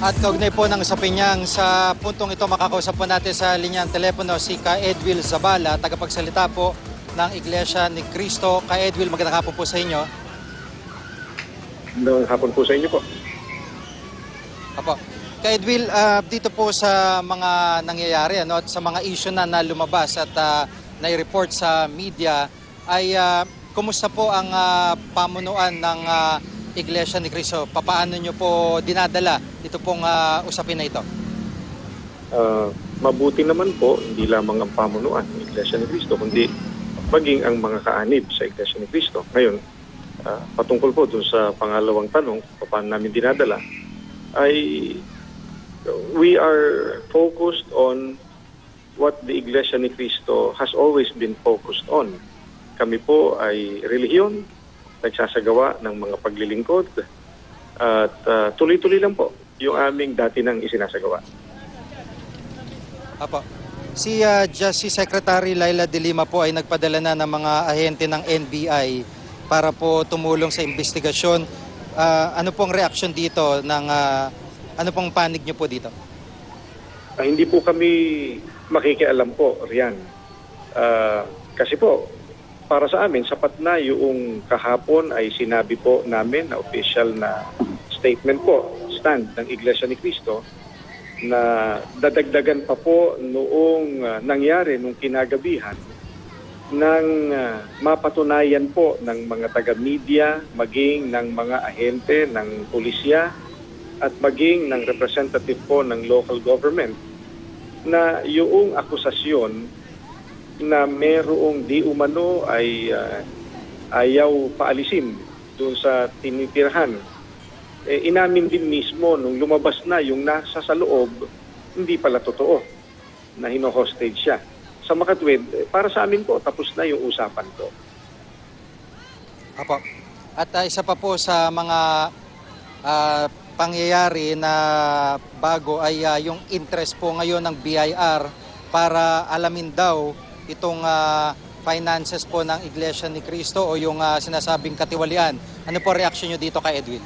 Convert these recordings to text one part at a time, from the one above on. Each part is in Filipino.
At kaugnay po ng sapinyang sa puntong ito makakausap po natin sa linyang telepono si Ka Edwil Zabala, tagapagsalita po ng Iglesia ni Cristo. Ka Edwil, magandang hapon po sa inyo. Magandang hapon po sa inyo po. Apo. Ka Edwil, ah, dito po sa mga nangyayari ano, at sa mga issue na, na lumabas at ah, nai-report sa media ay ah, kumusta po ang ah, pamunuan ng ah, Iglesia ni Cristo? Papaano nyo po dinadala ito pong ah, usapin na ito? Ah, mabuti naman po, hindi lamang ang pamunuan ng Iglesia ni Cristo, kundi maging ang mga kaanib sa Iglesia ni Cristo. Ngayon, ah, patungkol po dun sa pangalawang tanong, paano namin dinadala, ay we are focused on what the Iglesia ni Cristo has always been focused on. Kami po ay relihiyon, nagsasagawa ng mga paglilingkod, at ah, tuloy-tuloy lang po yung aming dati nang isinasagawa. Apo. Si ah, Justice Secretary Laila De Lima po ay nagpadala na ng mga ahente ng NBI para po tumulong sa investigasyon. Ah, ano pong reaksyon dito ng ah, ano pong panig niyo po dito? Ah, hindi po kami makikialam po, Rian. Ah, kasi po, para sa amin, sapat na yung kahapon ay sinabi po namin na official na statement po, stand ng Iglesia ni Cristo, na dadagdagan pa po noong ah, nangyari, nung kinagabihan, ng ah, mapatunayan po ng mga taga-media, maging ng mga ahente ng pulisya, at maging ng representative po ng local government na yung akusasyon na merong di umano ay ah, ayaw paalisin doon sa tinitirahan. Eh, inamin din mismo nung lumabas na yung nasa sa loob, hindi pala totoo na hino-hostage siya. Sa makatwid, eh, para sa amin po, tapos na yung usapan ko. Apo. At ah, isa pa po sa mga ah, pangyayari na bago ay ah, yung interest po ngayon ng BIR para alamin daw itong ah, finances po ng Iglesia ni Cristo o yung ah, sinasabing katiwalian. Ano po reaksyon nyo dito kay Edwin?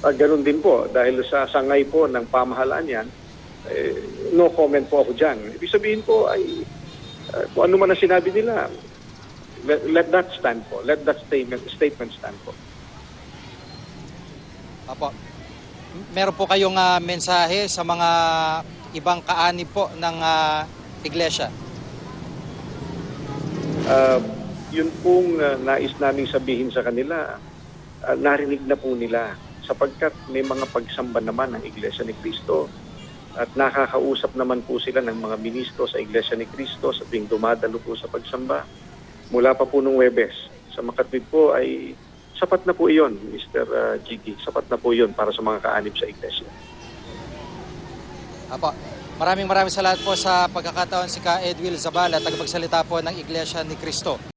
Ah, ganun din po, dahil sa sangay po ng pamahalaan yan, eh, no comment po ako dyan. Ibig sabihin po ay ah, kung ano man ang sinabi nila, let, let that stand po. Let that statement, statement stand po. Apo. Meron po kayong ah, mensahe sa mga ibang kaanib po ng ah, Iglesia? Ah, yun pong ah, nais naming sabihin sa kanila, ah, narinig na po nila sapagkat may mga pagsamba naman ng Iglesia ni Cristo at nakakausap naman po sila ng mga ministro sa Iglesia ni Cristo sa tuwing dumadalo po sa pagsamba mula pa po nung Webes. Sa Makatwid po ay sapat na po iyon, Mr. ah, Jiggy. Sapat na po iyon para sa mga kaanib sa Iglesia. Apo. Maraming maraming salamat po sa pagkakataon si Ka Edwil Zabala, tagapagsalita po ng Iglesia ni Cristo.